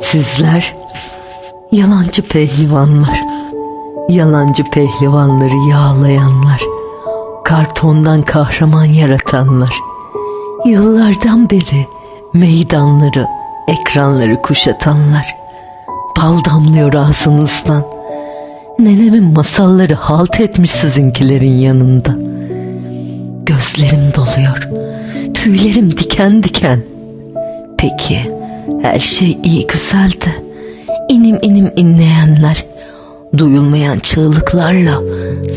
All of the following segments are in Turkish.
Sizler yalancı pehlivanlar, yalancı pehlivanları yağlayanlar, kartondan kahraman yaratanlar, yıllardan beri meydanları, ekranları kuşatanlar, bal damlıyor ağzınızdan. Nenemin masalları halt etmiş sizinkilerin yanında. Gözlerim doluyor, tüylerim diken diken. Peki her şey iyi güzeldi. İnim inim inleyenler, duyulmayan çığlıklarla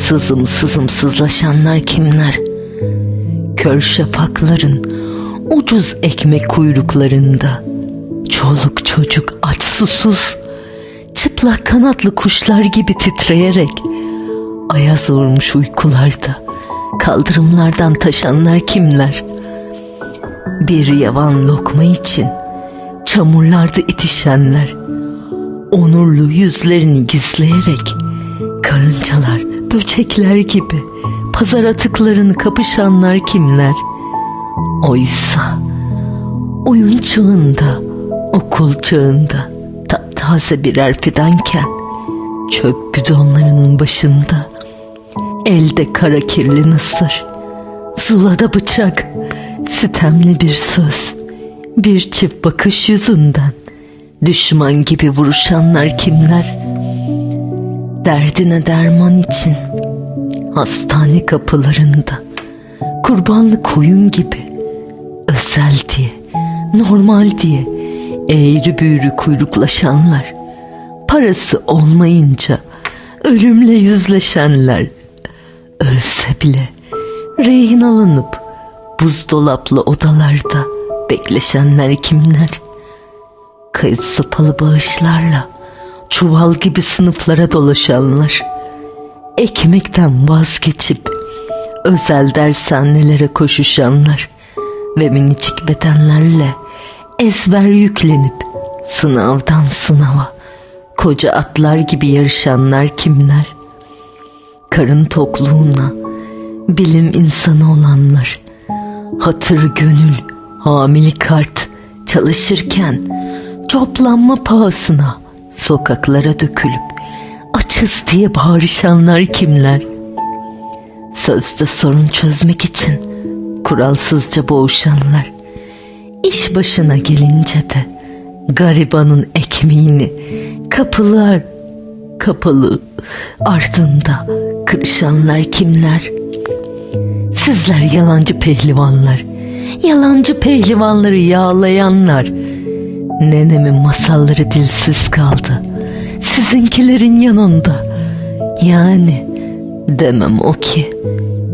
sızım sızım sızlaşanlar kimler? Kör şafakların ucuz ekmek kuyruklarında çoluk çocuk aç susuz çıplak kanatlı kuşlar gibi titreyerek ayaz vurmuş uykularda kaldırımlardan taşanlar kimler? Bir yavan lokma için çamurlarda itişenler, onurlu yüzlerini gizleyerek karıncalar, böcekler gibi pazar atıklarını kapışanlar kimler? Oysa oyun çağında, okul çağında taptaze birer fidanken çöp bidonlarının başında elde kara kirli nasır, zulada bıçak, sitemli bir söz, bir çift bakış yüzünden düşman gibi vuruşanlar kimler? Derdine derman için hastane kapılarında kurbanlı koyun gibi özel diye, normal diye eğri büğrü kuyruklaşanlar, parası olmayınca ölümle yüzleşenler, ölse bile rehin alınıp buzdolaplı odalarda bekleşenler kimler? Kayıt sopalı bağışlarla çuval gibi sınıflara dolaşanlar, ekmekten vazgeçip özel dershanelere koşuşanlar ve minicik bedenlerle ezber yüklenip sınavdan sınava koca atlar gibi yarışanlar kimler? Karın tokluğuna bilim insanı olanlar, hatır gönül, hamili kart çalışırken toplanma pahasına sokaklara dökülüp açız diye bağırışanlar kimler? Sözde sorun çözmek için kuralsızca boğuşanlar, iş başına gelince de garibanın ekmeğini kapılar kapalı ardında kırışanlar kimler? Sizler yalancı pehlivanlar, yalancı pehlivanları yağlayanlar. Nenemin masalları dilsiz kaldı. Sizinkilerin yanında. Yani demem o ki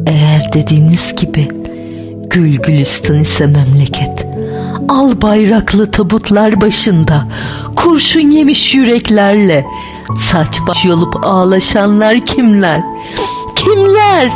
eğer dediğiniz gibi gül gülistan ise memleket. Al bayraklı tabutlar başında kurşun yemiş yüreklerle saç baş yolup ağlaşanlar kimler? Kimler?